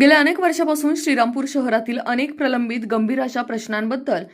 गेल्या अनेक वर्षापासून श्रीरामपूर शहरातील अनेक प्रलंबित गंभीर अशा प्रश्नांबद्दल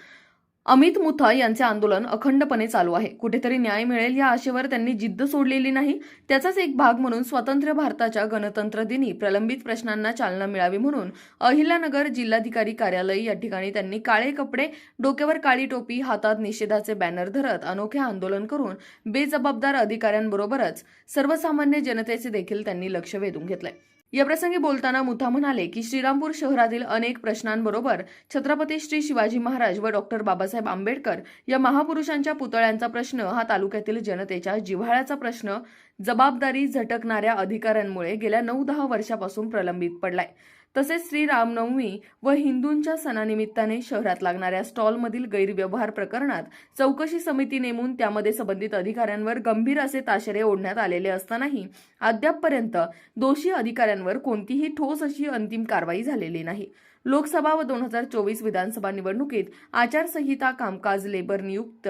अमित मुथा यांचे आंदोलन अखंडपणे चालू आहे. कुठेतरी न्याय मिळेल या आशेवर त्यांनी जिद्द सोडलेली नाही. त्याचाच एक भाग म्हणून स्वतंत्र भारताच्या गणतंत्र दिनी प्रलंबित प्रश्नांना चालना मिळावी म्हणून अहिल्यानगर जिल्हाधिकारी कार्यालय या ठिकाणी त्यांनी काळे कपडे डोक्यावर काळी टोपी हातात निषेधाचे बॅनर धरत अनोखे आंदोलन करून बेजबाबदार अधिकाऱ्यांबरोबरच सर्वसामान्य जनतेचे देखील त्यांनी लक्ष वेधून घेतलंय. याप्रसंगी बोलताना मुथा म्हणाले की श्रीरामपूर शहरातील अनेक प्रश्नांबरोबर छत्रपती श्री शिवाजी महाराज व डॉक्टर बाबासाहेब आंबेडकर या महापुरुषांच्या पुतळ्यांचा प्रश्न हा तालुक्यातील जनतेच्या जिव्हाळ्याचा प्रश्न जबाबदारी झटकणाऱ्या अधिकाऱ्यांमुळे गेल्या नऊ दहा वर्षापासून प्रलंबित पडलाय. तसेच श्री रामनवमी व हिंदूंच्या सणानिमित्ताने शहरात लागणाऱ्या स्टॉलमधील गैरव्यवहार प्रकरणात चौकशी समिती नेमून त्यामध्ये संबंधित अधिकाऱ्यांवर गंभीर असे ताशेरे ओढण्यात आलेले असतानाही अद्यापपर्यंत दोषी अधिकाऱ्यांवर कोणतीही ठोस अशी अंतिम कारवाई झालेली नाही. लोकसभा व दोन हजार चोवीस विधानसभा निवडणुकीत आचारसंहिता कामकाज लेबर नियुक्त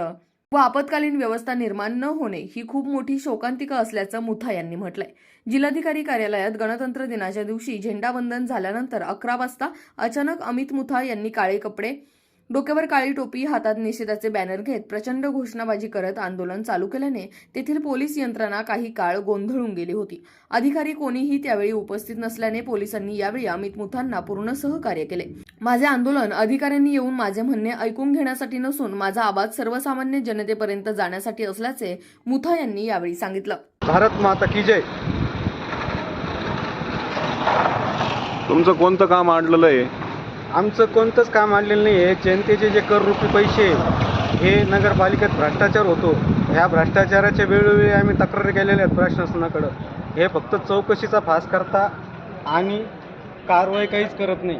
व आपत्कालीन व्यवस्था निर्माण न होणे ही खूप मोठी शोकांतिका असल्याचं मुथा यांनी म्हटलंय. जिल्हाधिकारी कार्यालयात गणतंत्र दिनाच्या दिवशी झेंडावंदन झाल्यानंतर अकरा वाजता अचानक अमित मुथा यांनी काळे कपडे डोक्यावर काळी टोपी हातात निषेधाचे बॅनर घेत प्रचंड घोषणाबाजी करत आंदोलन चालू केल्याने तेथील पोलीस यंत्रणा काही काळ गोंधळून गेली होती. अधिकारी कोणीही त्यावेळी उपस्थित नसल्याने पोलिसांनी यावेळी अमित मुथांना पूर्ण सहकार्य केले. माझे आंदोलन अधिकाऱ्यांनी येऊन माझे म्हणणे ऐकून घेण्यासाठी नसून माझा आवाज सर्वसामान्य जनतेपर्यंत जाण्यासाठी असल्याचे मुथा यांनी यावेळी सांगितलं. भारत माता की जय. तुमचं कोणतं काम आणलेलं आहे? आमचं कोणतंच काम आणलेलं नाही आहे. जनतेचे जे कररूपी पैसे हे नगरपालिकेत भ्रष्टाचार होतो. ह्या भ्रष्टाचाराच्या वेळोवेळी आम्ही तक्रारी केलेल्या आहेत प्रशासनाकडं. हे फक्त चौकशीचा फास करता आणि कारवाई काहीच करत नाही.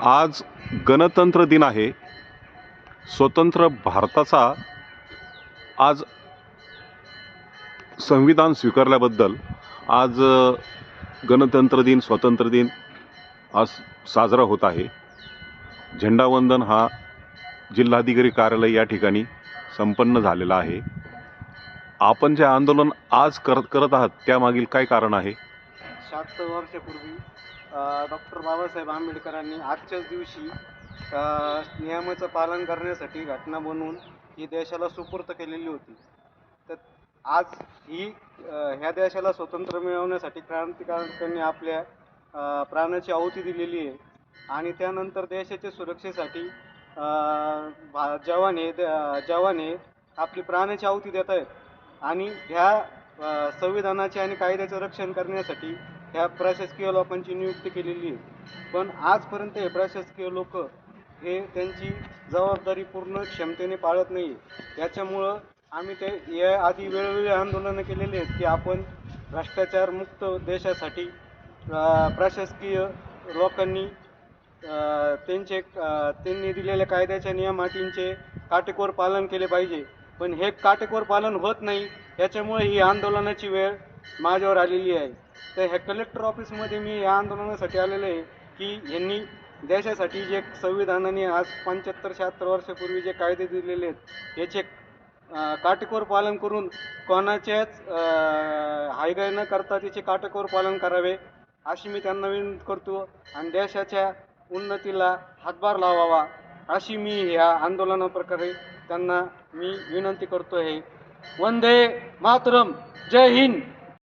आज गणतंत्र दिन आहे. स्वतंत्र भारताचा आज संविधान स्वीकारल्याबद्दल आज गणतंत्र दिन स्वातंत्र्य दिन आज साजरा होत आहे. झेंडावंदन हा जिल्हाधिकारी कार्यालय या ठिकाणी संपन्न झालेला आहे. आपण जे आंदोलन आज करत करत आहात त्यामागील काय कारण आहे? सात वर्षापूर्वी डॉक्टर बाबासाहेब आंबेडकरांनी आजच्याच दिवशी नियमाचं पालन करण्यासाठी घटना बनवून ही देशाला सुपूर्त केलेली होती. तर आज ही ह्या देशाला स्वतंत्र मिळवण्यासाठी क्रांतिकारकांनी आपल्या प्राणाची आहुती दिलेली आहे. आणि त्यानंतर देशाच्या सुरक्षेसाठी भा- जवान हे जवान हे आपली प्राणाची आहुती देत आहेत. आणि ह्या संविधानाचे आणि कायद्याचं रक्षण करण्यासाठी ह्या प्रशासकीय लोकांची नियुक्ती केलेली आहे. पण आजपर्यंत हे प्रशासकीय लोक हे त्यांची जबाबदारी पूर्ण क्षमतेने पाळत नाही त्याच्यामुळं आम्ही ते या आधी वेळोवेळी आंदोलनं केलेली आहेत की आपण भ्रष्टाचारमुक्त देशासाठी प्रशासकीय लोकांनी त्यांचे त्यांनी दिलेल्या कायद्याच्या नियमाटींचे काटेकोर पालन केले पाहिजे. पण हे काटेकोर पालन होत नाही याच्यामुळे ही आंदोलनाची वेळ माझ्यावर आलेली आहे. तर ह्या कलेक्टर ऑफिसमध्ये मी या आंदोलनासाठी आलेलं आहे की यांनी देशासाठी जे संविधानाने आज पंच्याहत्तर शहात्तर वर्षापूर्वी जे कायदे दिलेले आहेत याचे काटेकोर पालन करून कोणाच्याच हायगाय न करता त्याचे काटेकोर पालन करावे अशी मी त्यांना विनंती करतो. आणि देशाच्या उन्नतीला हातभार लावावा अशी मी ह्या आंदोलनाप्रकारे त्यांना मी विनंती करतो आहे वंदे मातरम. जय हिंद.